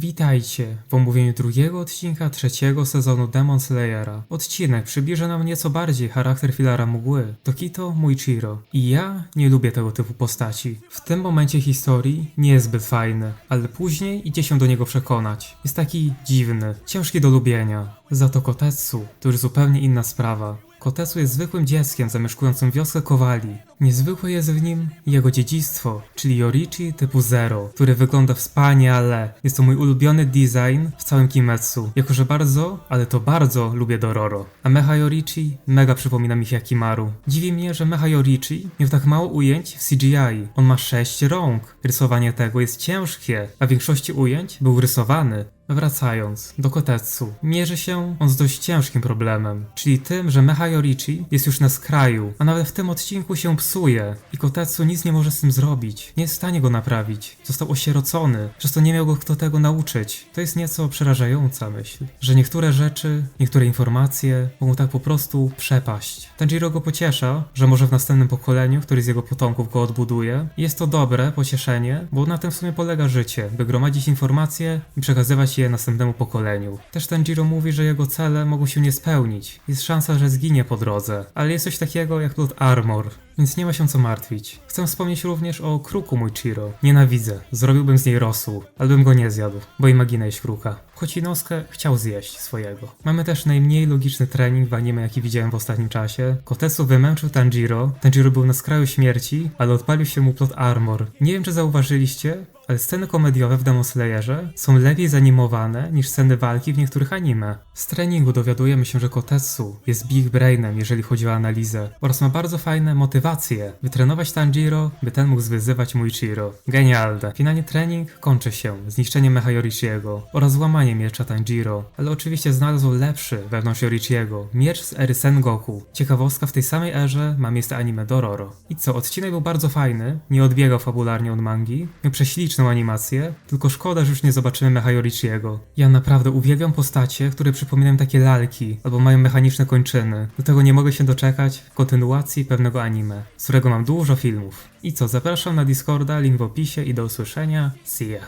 Witajcie w omówieniu drugiego odcinka trzeciego sezonu Demon Slayera. Odcinek przybliża nam nieco bardziej charakter filara mgły, Tokito Muichiro. I ja nie lubię tego typu postaci. W tym momencie historii nie jest zbyt fajny, ale później idzie się do niego przekonać. Jest taki dziwny, ciężki do lubienia. Za to Kotetsu to już zupełnie inna sprawa. Kotetsu jest zwykłym dzieckiem zamieszkującym wioskę Kowali. Niezwykłe jest w nim jego dziedzictwo, czyli Yorichi typu Zero, który wygląda wspaniale. Jest to mój ulubiony design w całym Kimetsu, jako że bardzo, ale to bardzo lubię Dororo. A Mecha Yorichi mega przypomina mi Hyakimaru. Dziwi mnie, że Mecha Yorichi miał tak mało ujęć w CGI. On ma 6 rąk. Rysowanie tego jest ciężkie, a w większości ujęć był rysowany. Wracając do Kotetsu, mierzy się on z dość ciężkim problemem, czyli tym, że Mecha Yorichi jest już na skraju, a nawet w tym odcinku się psuje i Kotetsu nic nie może z tym zrobić. Nie jest w stanie go naprawić. Został osierocony, przez to nie miał go kto tego nauczyć. To jest nieco przerażająca myśl, że niektóre rzeczy, niektóre informacje mogą tak po prostu przepaść. Tanjiro go pociesza, że może w następnym pokoleniu któryś z jego potomków go odbuduje. Jest to dobre pocieszenie, bo na tym w sumie polega życie, by gromadzić informacje i przekazywać je następnemu pokoleniu. Też Tanjiro mówi, że jego cele mogą się nie spełnić. Jest szansa, że zginie po drodze, ale jest coś takiego jak plot armor, więc nie ma się co martwić. Chcę wspomnieć również o kruku Muichiro. Nienawidzę, zrobiłbym z niej rosół, ale bym go nie zjadł, bo i magina jest kruka. Kocinowskę chciał zjeść swojego. Mamy też najmniej logiczny trening w anime, jaki widziałem w ostatnim czasie. Kotetsu wymęczył Tanjiro. Tanjiro był na skraju śmierci, ale odpalił się mu plot armor. Nie wiem, czy zauważyliście, ale sceny komediowe w Demon Slayerze są lepiej zanimowane niż sceny walki w niektórych anime. Z treningu dowiadujemy się, że Kotetsu jest big brainem, jeżeli chodzi o analizę oraz ma bardzo fajne motywacje. Wytrenować Tanjiro, by ten mógł zwyzywać Muichiro. Genialne. Finalnie trening kończy się zniszczeniem Mecha Yorichiego oraz złamaniem miecza Tanjiro, ale oczywiście znalazł lepszy wewnątrz Yorichiego, miecz z ery Sengoku. Ciekawostka, w tej samej erze ma miejsce anime Dororo. I co, odcinek był bardzo fajny, nie odbiegał fabularnie od mangi, miał animację, tylko szkoda, że już nie zobaczymy Mecha Yorichiego. Ja naprawdę uwielbiam postacie, które przypominają takie lalki, albo mają mechaniczne kończyny. Do tego nie mogę się doczekać kontynuacji pewnego anime, z którego mam dużo filmów. I co, zapraszam na Discorda, link w opisie i do usłyszenia. See ya.